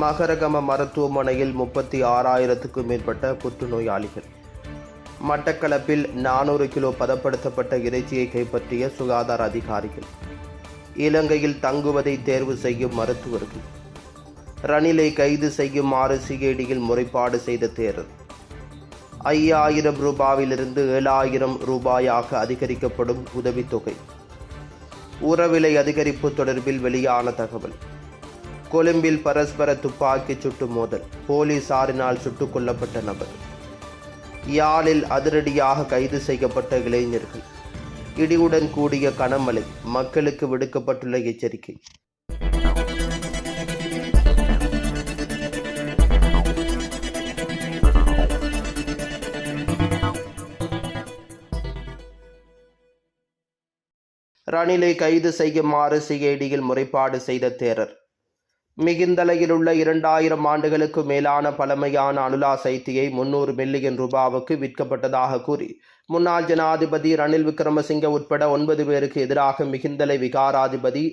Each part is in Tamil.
மகரகம மருத்துவமனையில் முப்பத்தி ஆறாயிரத்துக்கும் மேற்பட்ட புற்றுநோயாளிகள். மட்டக்களப்பில் நானூறு கிலோ பதப்படுத்தப்பட்ட இறைச்சியை கைப்பற்றிய சுகாதார அதிகாரிகள். இலங்கையில் தங்குவதை தேர்வு செய்யும் மருத்துவர்கள். ரணிலை கைது செய்யுமாறு சிஐடியில் முறைப்பாடு செய்த தேரர் ஐயாயிரம் ரூபாவிலிருந்து ஏழாயிரம் ரூபாயாக அதிகரிக்கப்படும் உதவித்தொகை. உரவிலை அதிகரிப்பு தொடர்பில் வெளியான தகவல். கொழும்பில் பரஸ்பர துப்பாக்கி சுட்டு மோதல். போலீசாரினால் சுட்டுக் கொல்லப்பட்ட நபர். யாழில் அதிரடியாக கைது செய்யப்பட்ட இளைஞர்கள். இடியுடன் கூடிய கனமழை மக்களுக்கு விடுக்கப்பட்டுள்ள எச்சரிக்கை. ரணிலை கைது செய்யுமாறு சிஐடியில் முறைப்பாடு செய்த தேரர். மிகுந்தலையிலுள்ள இரண்டாயிரம் ஆண்டுகளுக்கு மேலான பழமையான அனுலா சைத்தியை முன்னூறு மில்லியன் ரூபாவுக்கு விற்கப்பட்டதாக கூறி முன்னாள் ஜனாதிபதி ரணில் விக்ரமசிங்க உட்பட ஒன்பது பேருக்கு எதிராக மிகிந்தலை விகாராதிபதி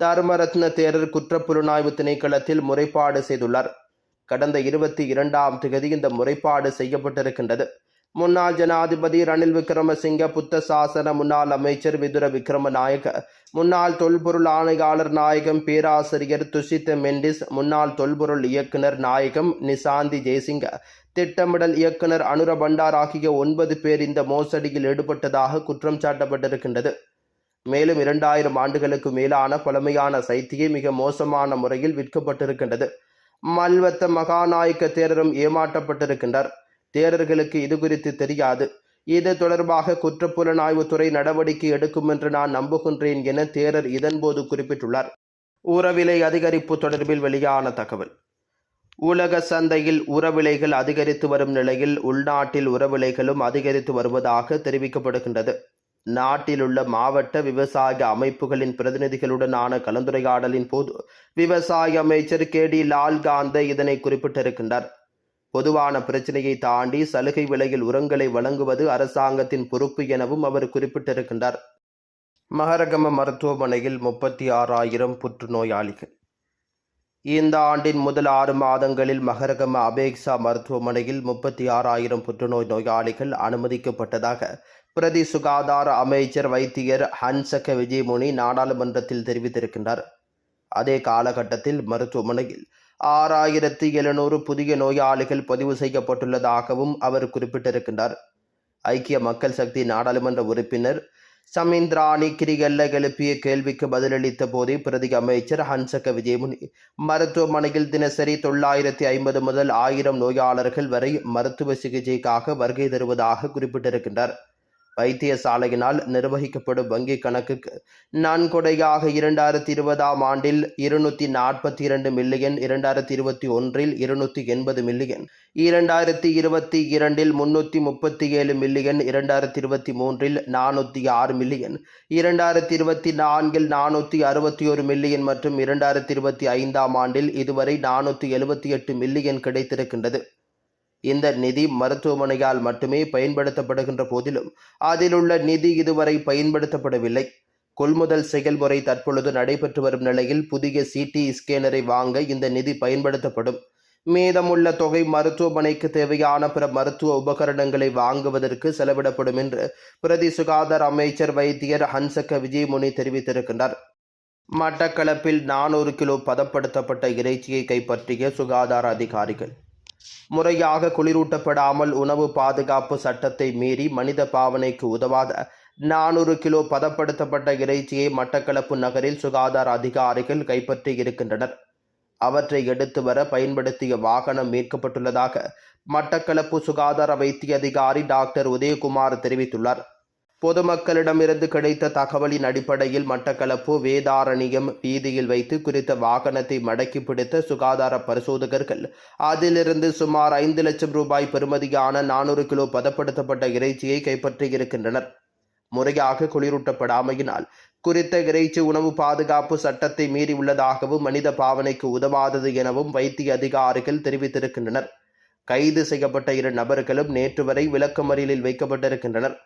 தர்மரத்ன தேரர் குற்றப்புலனாய்வு திணைக்களத்தில் முறைப்பாடு செய்துள்ளார். கடந்த இருபத்தி இரண்டாம் தேதி இந்த முறைப்பாடு செய்யப்பட்டிருக்கின்றது. முன்னாள் ஜனாதிபதி ரணில் விக்ரமசிங்க புத்த சாசன முன்னாள் அமைச்சர் விதுர விக்ரமநாயக முன்னாள் தொல்பொருள் ஆணையாளர் நாயகம் பேராசிரியர் துஷித் மெண்டிஸ் முன்னாள் தொல்பொருள் இயக்குனர் நாயகம் நிசாந்தி ஜெயசிங்க திட்டமிடல் இயக்குனர் அனுர பண்டார் ஆகிய ஒன்பது பேர் இந்த மோசடியில் ஈடுபட்டதாக குற்றம் சாட்டப்பட்டிருக்கின்றது. மேலும் இரண்டாயிரம் ஆண்டுகளுக்கு மேலான பழமையான சைத்தியை மிக மோசமான முறையில் விற்கப்பட்டிருக்கின்றது. மல்வத்த மகாநாயக்க தேரரும் ஏமாற்றப்பட்டிருக்கின்றார். தேரர்களுக்கு இது குறித்து தெரியாது. இது தொடர்பாக குற்றப்புலனாய்வுத்துறை நடவடிக்கை எடுக்கும் என்று நான் நம்புகின்றேன் என தேரர் இதன்போது குறிப்பிட்டுள்ளார். உரவிலை அதிகரிப்பு தொடர்பில் வெளியான தகவல். உலக சந்தையில் உரவிலைகள் அதிகரித்து வரும் நிலையில் உள்நாட்டில் உரவிலைகளும் அதிகரித்து வருவதாக தெரிவிக்கப்படுகின்றது. நாட்டில் உள்ள மாவட்ட விவசாய அமைப்புகளின் பிரதிநிதிகளுடனான கலந்துரையாடலின் போது விவசாய அமைச்சர் கே டி லால்காந்த இதனை குறிப்பிட்டிருக்கின்றார். பொதுவான பிரச்சனையை தாண்டி சலுகை விலையில் உரங்களை வழங்குவது அரசாங்கத்தின் பொறுப்பு எனவும் அவர் குறிப்பிட்டிருக்கின்றார். மகரகம மருத்துவமனையில் முப்பத்தி ஆறாயிரம் புற்றுநோயாளிகள். இந்த ஆண்டின் முதல் ஆறு மாதங்களில் மகரகம அபேக்சா மருத்துவமனையில் முப்பத்தி ஆறாயிரம் புற்றுநோய் நோயாளிகள் அனுமதிக்கப்பட்டதாக பிரதி சுகாதார அமைச்சர் வைத்தியர் ஹன்சக விஜயமுனி நாடாளுமன்றத்தில் தெரிவித்திருக்கின்றார். அதே காலகட்டத்தில் மருத்துவமனையில் ஆறாயிரத்தி எழுநூறு புதிய நோயாளிகள் பதிவு செய்யப்பட்டுள்ளதாகவும் அவர் குறிப்பிட்டிருக்கின்றார். ஐக்கிய மக்கள் சக்தி நாடாளுமன்ற உறுப்பினர் சமீந்திராணி கிரிகல்ல எழுப்பிய கேள்விக்கு பதிலளித்த போதே பிரதி அமைச்சர் ஹன்சக விஜயமுனி மருத்துவமனையில் தினசரி தொள்ளாயிரத்தி ஐம்பது முதல் ஆயிரம் நோயாளர்கள் வரை மருத்துவ சிகிச்சைக்காக வருகை தருவதாக குறிப்பிட்டிருக்கின்றார். வைத்தியசாலையினால் நிர்வகிக்கப்படும் வங்கி கணக்குக்கு நன்கொடையாக இரண்டாயிரத்தி இருபதாம் ஆண்டில் இருநூத்தி நாற்பத்தி இரண்டு மில்லியன் இரண்டாயிரத்தி இருபத்தி ஒன்றில் இருநூத்தி எண்பது மில்லியன் இரண்டாயிரத்தி இருபத்தி இரண்டில் முன்னூற்றி முப்பத்தி ஏழு மில்லியன் இரண்டாயிரத்தி இருபத்தி மூன்றில் நானூற்றி ஆறு மில்லியன் இரண்டாயிரத்தி இருபத்தி நான்கில் நானூற்றி அறுபத்தி ஒரு மில்லியன் மற்றும் இரண்டாயிரத்தி இருபத்தி ஐந்தாம் ஆண்டில் இதுவரை நானூற்றி எழுபத்தி எட்டு மில்லியன் கிடைத்திருக்கின்றது. இந்த நிதி மருத்துவமனையால் மட்டுமே பயன்படுத்தப்படுகின்ற போதிலும் அதிலுள்ள நிதி இதுவரை பயன்படுத்தப்படவில்லை. கொள்முதல் செயல்முறை தற்பொழுது நடைபெற்று வரும் நிலையில் புதிய சிடி ஸ்கேனரை வாங்க இந்த நிதி பயன்படுத்தப்படும். மீதமுள்ள தொகை மருத்துவமனைக்கு தேவையான பிற மருத்துவ உபகரணங்களை வாங்குவதற்கு செலவிடப்படும் என்று பிரதி சுகாதார அமைச்சர் வைத்தியர் ஹன்சக்க விஜயமுனி தெரிவித்திருக்கிறார் மட்டக்களப்பில் நானூறு கிலோ பதப்படுத்தப்பட்ட இறைச்சியை கைப்பற்றிய சுகாதார அதிகாரிகள். முறையாக குளிரூட்டப்படாமல் உணவு பாதுகாப்பு சட்டத்தை மீறி மனித பாவனைக்கு உதவாத நானூறு கிலோ பதப்படுத்தப்பட்ட இறைச்சியை மட்டக்களப்பு நகரில் சுகாதார அதிகாரிகள் கைப்பற்றி இருக்கின்றனர். அவற்றை எடுத்து வர பயன்படுத்திய வாகனம் மீட்கப்பட்டுள்ளதாக மட்டக்களப்பு சுகாதார வைத்திய அதிகாரி டாக்டர் உதயகுமார் தெரிவித்துள்ளார். பொதுமக்களிடமிருந்து கிடைத்த தகவலின் அடிப்படையில் மட்டக்களப்பு வேதாரண்யம் வீதியில் வைத்து குறித்த வாகனத்தை மடக்கி பிடித்த சுகாதார பரிசோதகர்கள். அதிலிருந்து சுமார் ஐந்து லட்சம் ரூபாய் பெறுமதியான நானூறு கிலோ பதப்படுத்தப்பட்ட இறைச்சியை கைப்பற்றியிருக்கின்றனர். முறையாக குளிரூட்டப்படாமையினால் குறித்த இறைச்சி உணவு பாதுகாப்பு சட்டத்தை மீறி உள்ளதாகவும் மனித பாவனைக்கு உதவாதது எனவும் வைத்திய அதிகாரிகள் தெரிவித்திருக்கின்றனர். கைது செய்யப்பட்ட இரு நபர்களும் நேற்று வரை விளக்கமறியலில் வைக்கப்பட்டிருக்கின்றனர்.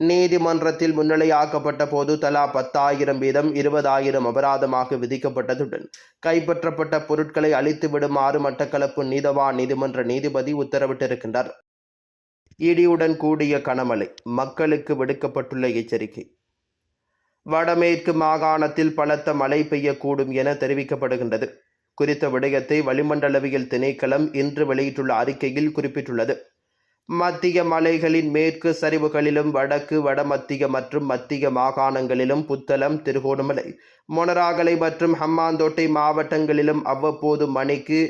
நீதிமன்றத்தில் முன்னிலையாக்கப்பட்ட போது தலா பத்தாயிரம் வீதம் இருபதாயிரம் அபராதமாக விதிக்கப்பட்டதுடன் கைப்பற்றப்பட்ட பொருட்களை அழித்து விடுமாறு மட்டக்களப்பு நீதவான் நீதிமன்ற நீதிபதி உத்தரவிட்டிருக்கின்றார். இடியுடன் கூடிய கனமழை மக்களுக்கு விடுக்கப்பட்டுள்ள எச்சரிக்கை. வடமேற்கு மாகாணத்தில் பலத்த மழை பெய்யக்கூடும் என தெரிவிக்கப்படுகின்றது. குறித்த விடயத்தை வளிமண்டலவியல் திணைக்களம் இன்று வெளியிட்டுள்ள அறிக்கையில் குறிப்பிட்டுள்ளது. மத்திய மலைகளின் மேற்கு சரிவுகளிலும் வடக்கு வடமத்திய மற்றும் மத்திய மாகாணங்களிலும் புத்தளம் திருகோணமலை மொனராகலை மற்றும் ஹம்மாந்தோட்டை மாவட்டங்களிலும் அவ்வப்போது மணிக்கு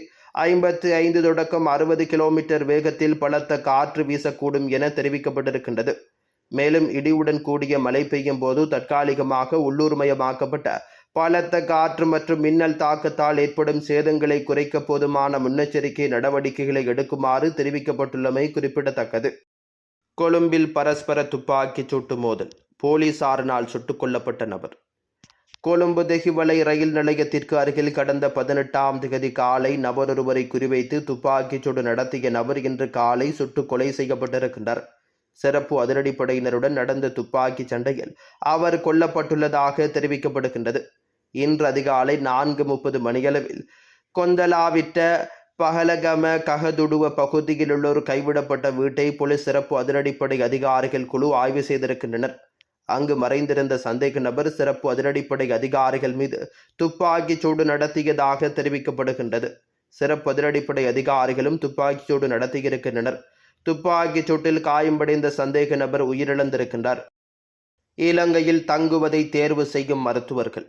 ஐம்பத்து ஐந்து தொடக்கம் அறுபது கிலோமீட்டர் வேகத்தில் பலத்த காற்று வீசக்கூடும் என தெரிவிக்கப்பட்டிருக்கின்றது. மேலும் இடியுடன் கூடிய மழை பெய்யும் போது தற்காலிகமாக உள்ளூர்மயமாக்கப்பட்ட பலத்த காற்று மற்றும் மின்னல் தாக்கத்தால் ஏற்படும் சேதங்களை குறைக்க போதுமான முன்னெச்சரிக்கை நடவடிக்கைகளை எடுக்குமாறு தெரிவிக்கப்பட்டுள்ளமை குறிப்பிடத்தக்கது. கொழும்பில் பரஸ்பர துப்பாக்கி சூட்டு மோதல். போலீசாரினால் சுட்டுக் கொல்லப்பட்ட நபர். கொழும்பு தெஹிவலை ரயில் நிலையத்திற்கு அருகில் கடந்த பதினெட்டாம் திகதி காலை நபரொருவரை குறிவைத்து துப்பாக்கிச் சூடு நடத்திய நபர் இன்று காலை சுட்டுக் கொலை செய்யப்பட்டிருக்கின்றார். சிறப்பு அதிரடிப்படையினருடன் நடந்த துப்பாக்கி சண்டையில் அவர் கொல்லப்பட்டுள்ளதாக தெரிவிக்கப்படுகின்றது. இன்று அதிகாலை நான்கு முப்பது மணியளவில் கொந்தலாவிட்ட பகலகம ககதுடுவ பகுதியில் உள்ள ஒரு கைவிடப்பட்ட வீட்டை போலீஸ் சிறப்பு அதிரடிப்படை அதிகாரிகள் குழு ஆய்வு செய்திருக்கின்றனர். அங்கு மறைந்திருந்த சந்தேக நபர் சிறப்பு அதிரடிப்படை அதிகாரிகள் மீது துப்பாக்கிச் சூடு நடத்தியதாக தெரிவிக்கப்படுகின்றது. சிறப்பு அதிரடிப்படை அதிகாரிகளும் துப்பாக்கிச் சூடு நடத்தியிருக்கின்றனர். துப்பாக்கிச் சூட்டில் காயமடைந்த சந்தேக நபர் உயிரிழந்திருக்கின்றார். இலங்கையில் தங்குவதை தேர்வு செய்யும் மருத்துவர்கள்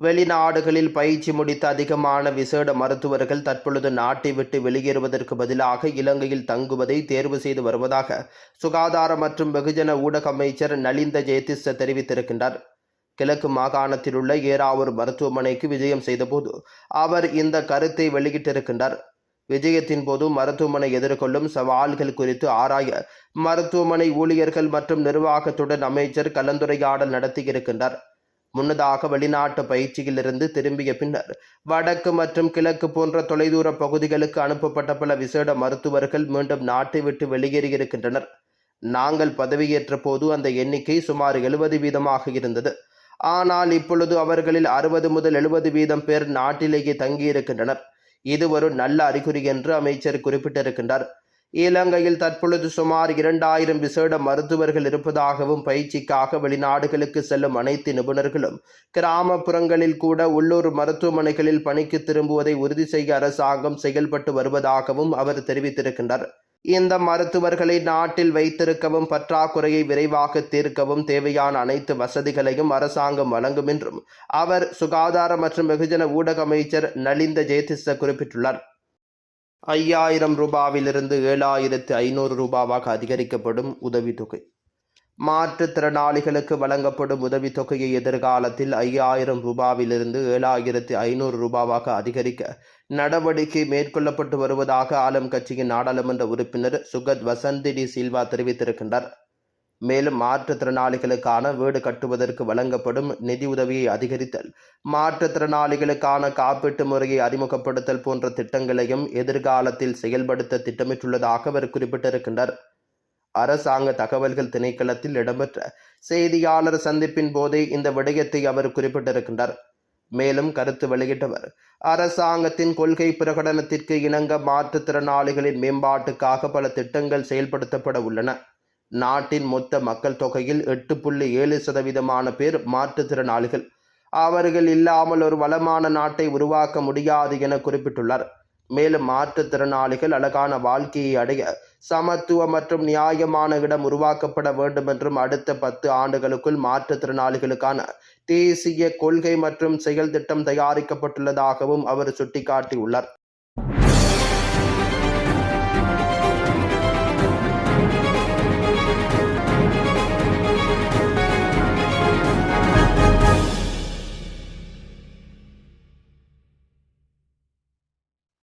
வெளிநாடுகளில் பயிற்சி முடித்த அதிகமான விசேட மருத்துவர்கள் தற்பொழுது நாட்டை விட்டு வெளியேறுவதற்கு பதிலாக இலங்கையில் தங்குவதை தேர்வு செய்து வருவதாக சுகாதார மற்றும் வெகுஜன ஊடக அமைச்சர் நலிந்த ஜெயதிஷ தெரிவித்திருக்கின்றார். கிழக்கு மாகாணத்தில் உள்ள ஏறாவூர் மருத்துவமனைக்கு விஜயம் செய்தபோது அவர் இந்த கருத்தை வெளியிட்டிருக்கின்றார். விஜயத்தின் போது மருத்துவமனை எதிர்கொள்ளும் சவால்கள் குறித்து ஆராய மருத்துவமனை ஊழியர்கள் மற்றும் நிர்வாகத்துடன் அமைச்சர் கலந்துரையாடல் நடத்தியிருக்கின்றார். முன்னதாக வெளிநாட்டு பயிற்சியிலிருந்து திரும்பிய பின்னர் வடக்கு மற்றும் கிழக்கு போன்ற தொலைதூர பகுதிகளுக்கு அனுப்பப்பட்ட பல விசேட மருத்துவர்கள் மீண்டும் நாட்டை விட்டு வெளியேறியிருக்கின்றனர். நாங்கள் பதவியேற்ற போது அந்த எண்ணிக்கை சுமார் எழுபது வீதமாக இருந்தது. ஆனால் இப்பொழுது அவர்களில் அறுபது முதல் எழுபது வீதம் பேர் நாட்டிலேயே தங்கியிருக்கின்றனர். இது ஒரு நல்ல அறிகுறி என்று அமைச்சர் குறிப்பிட்டிருக்கின்றார். இலங்கையில் தற்பொழுது சுமார் இரண்டாயிரம் விசேட மருத்துவர்கள் இருப்பதாகவும் பயிற்சிக்காக வெளிநாடுகளுக்கு செல்லும் அனைத்து நிபுணர்களும் கிராமப்புறங்களில் கூட உள்ளூர் மருத்துவமனைகளில் பணிக்கு திரும்புவதை உறுதி செய்ய அரசாங்கம் செயல்பட்டு வருவதாகவும் அவர் தெரிவித்திருக்கின்றார். இந்த மருத்துவர்களை நாட்டில் வைத்திருக்கவும் பற்றாக்குறையை விரைவாக தீர்க்கவும் தேவையான அனைத்து வசதிகளையும் அரசாங்கம் வழங்கும் என்றும் அவர் சுகாதார மற்றும் வெகுஜன ஊடக அமைச்சர் நலிந்த ஜெயதிச குறிப்பிட்டுள்ளார். ஐயாயிரம் ரூபாவிலிருந்து ஏழாயிரத்து ஐநூறு ரூபாவாக அதிகரிக்கப்படும் உதவித்தொகை. மாற்றுத்திறனாளிகளுக்கு வழங்கப்படும் உதவித்தொகையை எதிர்காலத்தில் ஐயாயிரம் ரூபாவிலிருந்து ஏழாயிரத்து ஐநூறு ரூபாவாக அதிகரிக்க நடவடிக்கை மேற்கொள்ளப்பட்டு வருவதாக ஆளும் கட்சியின் நாடாளுமன்ற உறுப்பினர் சுகத் வசந்தி டி சில்வா தெரிவித்திருக்கின்றார். மேலும் மாற்றுத்திறனாளிகளுக்கான வீடு கட்டுவதற்கு வழங்கப்படும் நிதியுதவியை அதிகரித்தல் மாற்றுத்திறனாளிகளுக்கான காப்பீட்டு முறையை அறிமுகப்படுத்தல் போன்ற திட்டங்களையும் எதிர்காலத்தில் செயல்படுத்த திட்டமிட்டுள்ளதாக அவர் குறிப்பிட்டிருக்கின்றார். அரசாங்க தகவல்கள் திணைக்களத்தில் இடம்பெற்ற செய்தியாளர் சந்திப்பின் போதே இந்த விடயத்தை அவர் குறிப்பிட்டிருக்கின்றார். மேலும் கருத்து வெளியிட்டவர் அரசாங்கத்தின் கொள்கை பிரகடனத்திற்கு இணங்க மாற்றுத்திறனாளிகளின் மேம்பாட்டுக்காக பல திட்டங்கள் செயல்படுத்தப்பட உள்ளன. நாட்டின் மொத்த மக்கள் தொகையில் எட்டு புள்ளி ஏழு சதவீதமான பேர் மாற்றுத்திறனாளிகள். அவர்கள் இல்லாமல் ஒரு வளமான நாட்டை உருவாக்க முடியாது என குறிப்பிட்டுள்ளார். மேலும் மாற்றுத்திறனாளிகள் அழகான வாழ்க்கையை அடைய சமத்துவ மற்றும் நியாயமான இடம் உருவாக்கப்பட வேண்டும் என்றும் அடுத்த பத்து ஆண்டுகளுக்குள் மாற்றுத்திறனாளிகளுக்கான தேசிய கொள்கை மற்றும் செயல் திட்டம் தயாரிக்கப்பட்டுள்ளதாகவும் அவர் சுட்டிக்காட்டியுள்ளார்.